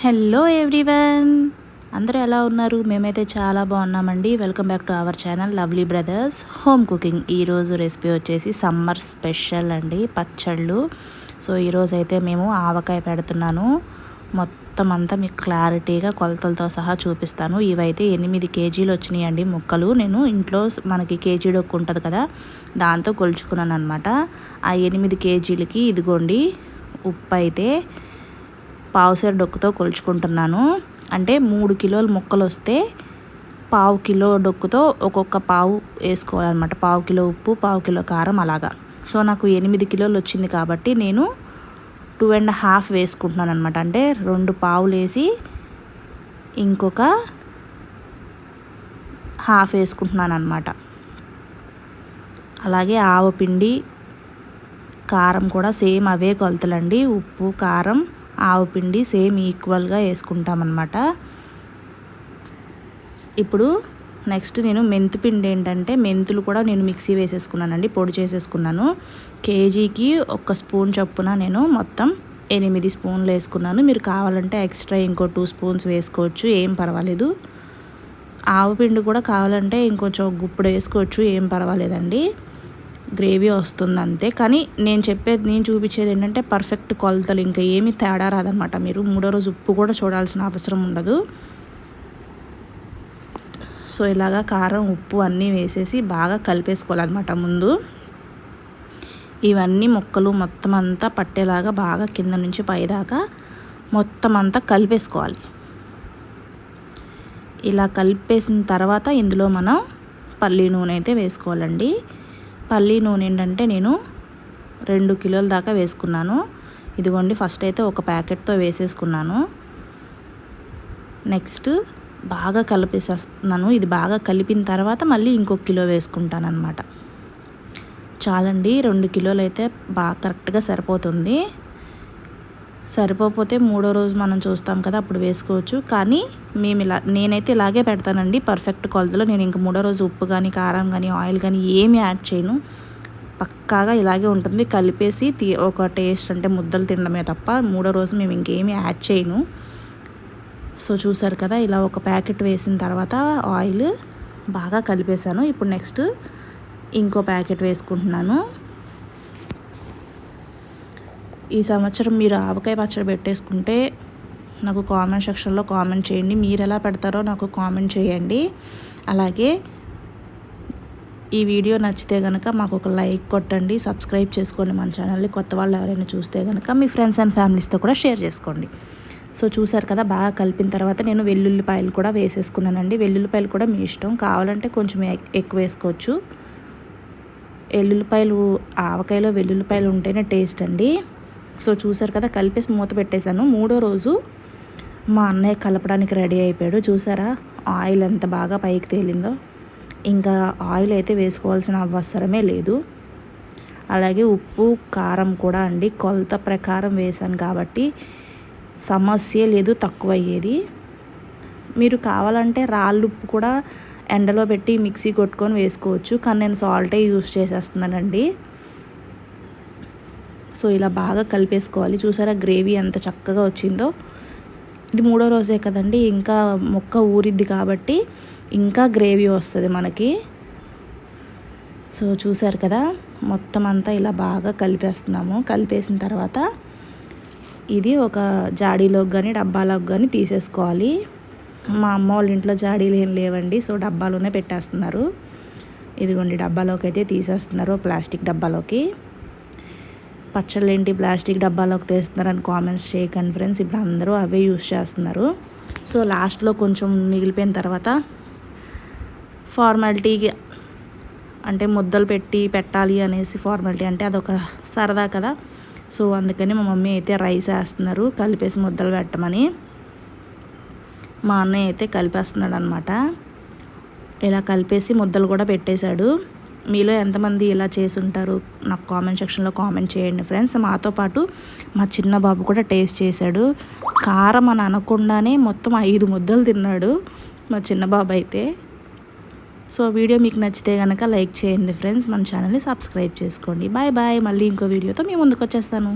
Hello everyone. అందరూ ఎలా ఉన్నారు? మేమైతే చాలా బాగున్నామండి. Welcome back to our channel lovely brothers. Home cooking ఈరోజు రెసిపీ వచ్చేసి సమ్మర్ స్పెషల్ అండి పచ్చళ్ళు. సో ఈరోజు అయితే మేము ఆవకాయ పెడుతున్నాను. మొత్తం అంతా మీకు క్లారిటీగా కొలతలతో సహా చూపిస్తాను. ఇవైతే ఎనిమిది కేజీలు వచ్చినాయండి ముక్కలు. నేను ఇంట్లో మనకి కేజీ డొక్కు ఉంటుంది కదా దాంతో కొలుచుకున్నాను అనమాట ఆ ఎనిమిది కేజీలకి ఇదిగోండి ఉప్పు అయితే పావుసేర డొక్కుతో కొలుచుకుంటున్నాను. అంటే మూడు కిలోల ముక్కలు వస్తే పావు కిలో డొక్కుతో ఒక్కొక్క పావు వేసుకోవాలన్నమాట. పావు కిలో ఉప్పు పావు కిలో కారం అలాగా. సో నాకు ఎనిమిది కిలోలు వచ్చింది కాబట్టి నేను టూ అండ్ హాఫ్ వేసుకుంటున్నాను అనమాట అంటే రెండు పావులు వేసి ఇంకొక హాఫ్ వేసుకుంటున్నాను అనమాట అలాగే ఆవపిండి కారం కూడా సేమ్ అవే కొలతలండి. ఉప్పు కారం ఆవు పిండి సేమ్ ఈక్వల్గా వేసుకుంటామన్నమాట. ఇప్పుడు నెక్స్ట్ నేను మెంతిపిండి ఏంటంటే మెంతులు కూడా నేను మిక్సీ వేసేసుకున్నానండి పొడి చేసేసుకున్నాను. కేజీకి ఒక స్పూన్ చొప్పున నేను మొత్తం ఎనిమిది స్పూన్లు వేసుకున్నాను. మీరు కావాలంటే ఎక్స్ట్రా ఇంకో టూ స్పూన్స్ వేసుకోవచ్చు ఏం పర్వాలేదు. ఆవు పిండి కూడా కావాలంటే ఇంకొంచెం గుప్పుడు వేసుకోవచ్చు ఏం పర్వాలేదండి. గ్రేవీ వస్తుంది అంతే. కానీ నేను చెప్పేది నేను చూపించేది ఏంటంటే పర్ఫెక్ట్ కొలతలు. ఇంకా ఏమీ తేడా రాదనమాట మీరు. మూడో రోజు ఉప్పు కూడా చూడాల్సిన అవసరం ఉండదు. సో ఇలాగా కారం ఉప్పు అన్నీ వేసేసి బాగా కలిపేసుకోవాలన్నమాట ముందు. ఇవన్నీ ముక్కలు మొత్తం అంతా పట్టేలాగా బాగా కింద నుంచి పైదాకా మొత్తం అంతా కలిపేసుకోవాలి. ఇలా కలిపేసిన తర్వాత ఇందులో మనం పల్లీ నూనె అయితే వేసుకోవాలండి. పల్లీ నూనె ఏంటంటే నేను రెండు కిలోల దాకా వేసుకున్నాను. ఇదిగోండి ఫస్ట్ అయితే ఒక ప్యాకెట్తో వేసేసుకున్నాను. నెక్స్ట్ బాగా కలిపేసేస్తున్నాను. ఇది బాగా కలిపిన తర్వాత మళ్ళీ ఇంకొక కిలో వేసుకుంటాను అనమాట చాలండి రెండు కిలోలు అయితే బాగా కరెక్ట్గా సరిపోతుంది. సరిపోతే మూడో రోజు మనం చూస్తాం కదా అప్పుడు వేసుకోవచ్చు. కానీ మేము ఇలా నేనైతే ఇలాగే పెడతానండి. పర్ఫెక్ట్ కొలతలో నేను ఇంక మూడో రోజు ఉప్పు కానీ కారం కానీ ఆయిల్ కానీ ఏమి యాడ్ చేయను. పక్కాగా ఇలాగే ఉంటుంది. కలిపేసి తీ ఒక టేస్ట్ అంటే ముద్దలు తినడమే తప్ప మూడో రోజు మేము ఇంకేమీ యాడ్ చేయను. సో చూసారు కదా ఇలా ఒక ప్యాకెట్ వేసిన తర్వాత ఆయిల్ బాగా కలిపేశాను. ఇప్పుడు నెక్స్ట్ ఇంకో ప్యాకెట్ వేసుకుంటున్నాను. ఈ సంవత్సరం మీరు ఆవకాయ పచ్చడి పెట్టేసుకుంటే నాకు కామెంట్ సెక్షన్లో కామెంట్ చేయండి. మీరు ఎలా పెడతారో నాకు కామెంట్ చేయండి. అలాగే ఈ వీడియో నచ్చితే కనుక మాకు ఒక లైక్ కొట్టండి. సబ్స్క్రైబ్ చేసుకోండి మన ఛానల్ని కొత్త వాళ్ళు ఎవరైనా చూస్తే కనుక మీ ఫ్రెండ్స్ అండ్ ఫ్యామిలీస్తో కూడా షేర్ చేసుకోండి. సో చూసారు కదా బాగా కలిపిన తర్వాత నేను వెల్లుల్లిపాయలు కూడా వేసేసుకున్నానండి. వెల్లుల్లిపాయలు కూడా మీ ఇష్టం. కావాలంటే కొంచెం ఎక్కువ వేసుకోవచ్చు. వెల్లుల్లిపాయలు ఆవకాయలో వెల్లుల్లిపాయలు ఉంటేనే టేస్ట్ అండి. సో చూసారు కదా కలిపేసి మూత పెట్టేశాను. మూడో రోజు మా అన్నయ్య కలపడానికి రెడీ అయిపోయాడు. చూసారా ఆయిల్ ఎంత బాగా పైకి తేలిందో. ఇంకా ఆయిల్ అయితే వేసుకోవాల్సిన అవసరమే లేదు. అలాగే ఉప్పు కారం కూడా అండి. కొలత ప్రకారం వేశాను కాబట్టి సమస్య లేదు తక్కువ అయ్యేది మీరు కావాలంటే రాళ్ళుప్పు కూడా ఎండలో పెట్టి మిక్సీ కొట్టుకొని వేసుకోవచ్చు. కానీ నేను సాల్టే యూస్ చేసేస్తున్నానండి. సో ఇలా బాగా కలిపేసుకోవాలి. చూసారా గ్రేవీ ఎంత చక్కగా వచ్చిందో. ఇది మూడో రోజే కదండి ఇంకా మొక్క ఊరిద్ది కాబట్టి ఇంకా గ్రేవీ వస్తుంది మనకి. సో చూసారు కదా మొత్తం అంతా ఇలా బాగా కలిపేస్తున్నాము. కలిపేసిన తర్వాత ఇది ఒక జాడీలోకి కానీ డబ్బాలోకి కానీ తీసేసుకోవాలి. మా అమ్మ వాళ్ళ ఇంట్లో జాడీలు ఏం లేవండి సో డబ్బాలోనే పెట్టేస్తున్నారు. ఇదిగోండి డబ్బాలోకి అయితే తీసేస్తున్నారు ప్లాస్టిక్ డబ్బాలోకి. పచ్చళ్ళు ఏంటి ప్లాస్టిక్ డబ్బాలోకి తీస్తున్నారని కామెంట్స్ చేయకండి ఫ్రెండ్స్. ఇప్పుడు అందరూ అవే యూస్ చేస్తున్నారు. సో లాస్ట్లో కొంచెం మిగిలిపోయిన తర్వాత ఫార్మాలిటీకి అంటే ముద్దలు పెట్టి పెట్టాలి అనేసి ఫార్మాలిటీ అంటే అదొక సరదా కదా. సో అందుకని మా మమ్మీ అయితే రైస్ వేస్తున్నారు. కలిపేసి ముద్దలు పెట్టమని మా అన్నయ్య అయితే కలిపేస్తున్నాడు అనమాట ఇలా కలిపేసి ముద్దలు కూడా పెట్టేశాడు. మీలో ఎంతమంది ఇలా చేసి ఉంటారు నాకు కామెంట్ సెక్షన్లో కామెంట్ చేయండి ఫ్రెండ్స్. మాతో పాటు మా చిన్న బాబు కూడా టేస్ట్ చేశాడు. కారం అని అనకుండానే మొత్తం ఐదు ముద్దలు తిన్నాడు మా చిన్న బాబు అయితే. సో వీడియో మీకు నచ్చితే కనుక లైక్ చేయండి ఫ్రెండ్స్. మన ఛానల్ని సబ్స్క్రైబ్ చేసుకోండి. Bye bye. మళ్ళీ ఇంకో వీడియోతో మీ ముందుకు వచ్చేస్తాను.